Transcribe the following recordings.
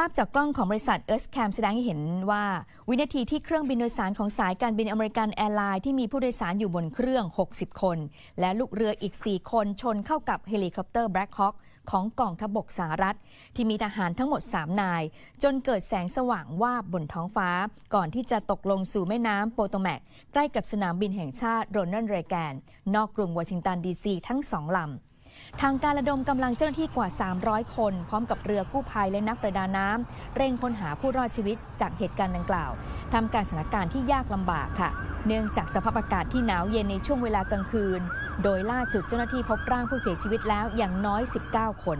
ภาพจากกล้องของบริษัทเอิร์ c แคมแสดงให้เห็นว่า วินาทีที่เครื่องบินโดยสารของสายการบินอเมริกันแอร์ไลน์ที่มีผู้โดยสารอยู่บนเครื่อง 60 คน และลูกเรืออีก 4 คนชนเข้ากับเฮลิคอปเตอร์ Black Hawk ของกองทัพบกสหรัฐ ที่มีทหารทั้งหมด 3 นาย จนเกิดแสงสว่างวาบบนท้องฟ้า ก่อนที่จะตกลงสู่แม่น้ำโปโตแมก ใกล้กับสนามบินแห่งชาติโรนัลด์เรแกน นอกกรุงวอชิงตันดีซีทั้งสองลำ ทางการระดมกำลังเจ้าหน้าที่กว่า 300 คน พร้อมกับเรือกู้ภัยและนักประดาน้ำเร่งค้นหาผู้รอดชีวิตจากเหตุการณ์ดังกล่าวทำการสถานการณ์ที่ยากลำบากค่ะ เนื่องจากสภาพอากาศที่หนาวเย็นในช่วงเวลากลางคืน โดยล่าสุดเจ้าหน้าที่พบร่างผู้เสียชีวิตแล้วอย่างน้อย 19 คน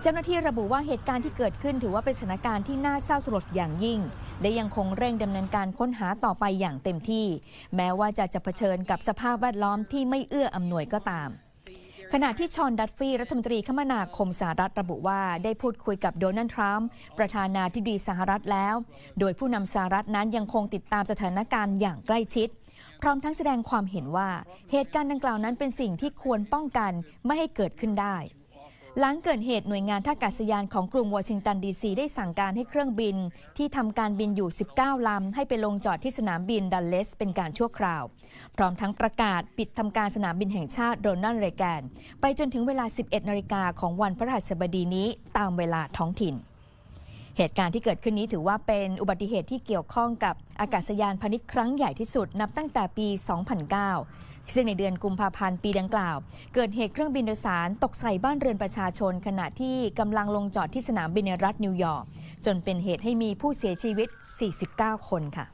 เจ้าหน้าที่ระบุว่าเหตุการณ์ที่เกิดขึ้นถือว่าเป็นสถานการณ์ที่น่าเศร้าสลดอย่างยิ่ง และยังคงเร่งดำเนินการค้นหาต่อไปอย่างเต็มที่ แม้ว่าจะจะเผชิญกับสภาพแวดล้อมที่ไม่เอื้ออำนวยก็ตาม ขณะที่ชอนดัตฟี่รัฐมนตรีคมนาคมสหรัฐระบุว่าได้พูดคุยกับโดนัลด์ทรัมป์ประธานาธิบดีสหรัฐแล้ว โดยผู้นำสหรัฐนั้นยังคงติดตามสถานการณ์อย่างใกล้ชิด พร้อมทั้งแสดงความเห็นว่า เหตุการณ์ดังกล่าวนั้นเป็นสิ่งที่ควรป้องกันไม่ให้เกิดขึ้นได้ หลังเกิดเหตุหน่วยงานท่าอากาศยานของกรุงวอชิงตันดีซีได้สั่งการให้เครื่องบิน ที่ทำการบินอยู่ 19 ลำ ให้ไปลงจอดที่สนามบินดัลเลสเป็นการชั่วคราว พร้อมทั้งประกาศปิดทำการสนามบินแห่งชาติโรนัลด์เรแกน ไปจนถึงเวลา 11 นาฬิกาของวันพฤหัสบดีนี้ตามเวลาท้องถิ่นเหตุการณ์ที่เกิดขึ้นนี้ถือว่าเป็นอุบัติเหตุที่เกี่ยวข้องกับอากาศยานพาณิชย์ครั้งใหญ่ที่สุดนับตั้งแต่ปี 2009 ซึ่งในเดือนกุมภาพันธ์ปีดังกล่าว เกิดเหตุเครื่องบินโดยสารตกใส่บ้านเรือนประชาชน ขณะที่กำลังลงจอดที่สนามบินในรัฐนิวยอร์กจนเป็นเหตุให้มีผู้เสียชีวิต 49 คนค่ะ